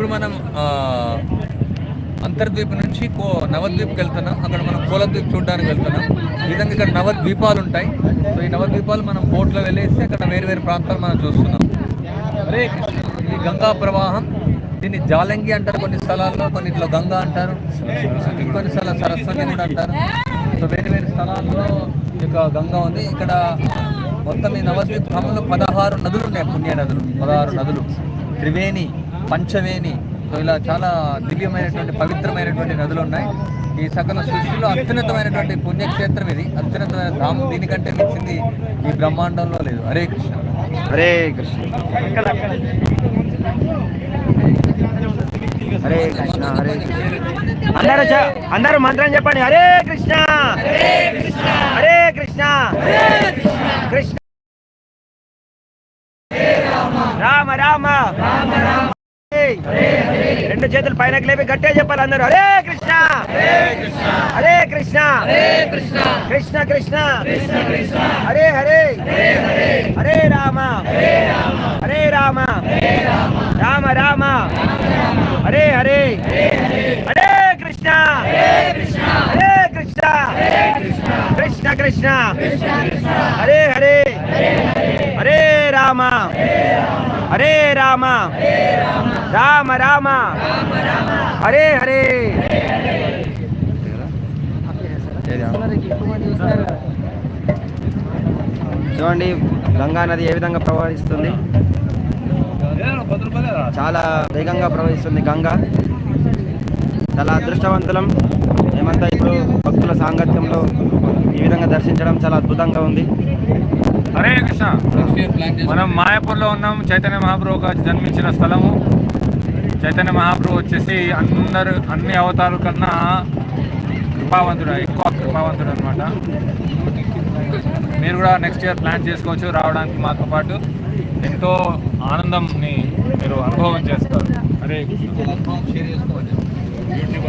ఇప్పుడు మనం అంతర్ద్వీప్ నుంచి కో నవద్వీప్కి వెళ్తున్నాం. అక్కడ మనం కోలద్వీప్ చూడడానికి వెళ్తున్నాం. ఈ విధంగా ఇక్కడ నవద్వీపాలు ఉంటాయి. సో ఈ నవద్వీపాలు మనం బోట్లో వెళ్ళేసి అక్కడ వేరు వేరు ప్రాంతాలు మనం చూస్తున్నాం. హరే ఇది గంగా ప్రవాహం దీన్ని జాలంగి అంటారు కొన్ని స్థలాల్లో కొన్నిట్లో గంగా అంటారు. ఇంకొన్ని స్థలాలు సరస్వతి కూడా అంటారు. సో వేరు వేరు స్థలాల్లో ఈ యొక్క గంగా ఉంది. ఇక్కడ మొత్తం ఈ నవద్వీపంలో పదహారు నదులు ఉన్నాయి పుణ్య నదులు పదహారు నదులు. త్రివేణి పంచవేణి సో ఇలా చాలా దివ్యమైనటువంటి పవిత్రమైనటువంటి నదులు ఉన్నాయి. ఈ సకల సృష్టిలో అత్యున్నతమైనటువంటి పుణ్యక్షేత్రం ఇది. అత్యున్నతమైన ధామం దీనికంటే మించింది ఈ బ్రహ్మాండంలో లేదు. హరే కృష్ణ. హరే కృష్ణ. హరే కృష్ణ హరే కృష్ణ. అందరూ అందరూ మంత్రం చెప్పండి. హరే కృష్ణ. హరే కృష్ణ. కృష్ణ. రామ రామ. రామ రెండు చేతులు పైన లేపి గట్టే చెప్పాలి అందరూ. హరే కృష్ణ. హరే కృష్ణ. కృష్ణ కృష్ణ. హరే హరే. హరే రామ. హరే రామ. రామ రామ. హరే హరే. హరే కృష్ణ. హరే కృష్ణ. కృష్ణ కృష్ణ. హరే హరే. హరే రామ. హరే రామ. రామ రామ. హరే హరే. చూడండి గంగా నది ఏ విధంగా ప్రవహిస్తుంది? చాలా వేగంగా ప్రవహిస్తుంది గంగా. చాలా అదృష్టవంతులం. మేమంతా ఇప్పుడు భక్తుల సాంగత్యంలో ఈ విధంగా దర్శించడం చాలా అద్భుతంగా ఉంది. హరే కృష్ణ. మనం మాయాపూర్లో ఉన్నాం. చైతన్య మహాప్రభు జన్మించిన స్థలము. చైతన్య మహాప్రభు వచ్చేసి అందరు అన్ని అవతారాల కన్నా కృపావంతుడు ఎక్కువ కృపావంతుడు అనమాట మీరు కూడా నెక్స్ట్ ఇయర్ ప్లాన్ చేసుకోవచ్చు రావడానికి మాతో పాటు. ఎంతో ఆనందంని మీరు అనుభవం చేస్తారు. హరే కృష్ణ.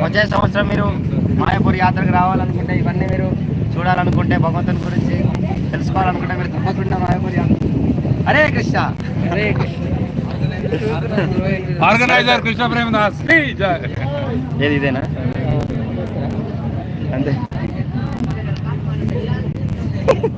వచ్చే సంవత్సరం మీరు మాయాపూర్ యాత్రకు రావాలనుకుంటే ఇవన్నీ మీరు చూడాలనుకుంటే భగవంతుని గురించి తెలుసుకోవాలనుకుంటే మీరు తప్పకుండా మాయాపూర్ యాత్ర హరే కృష్ణ. హరే కృష్ణ. ఆర్గనైజర్ కృష్ణ ప్రేమదాస్. ఏది ఇదేనా? అంతే.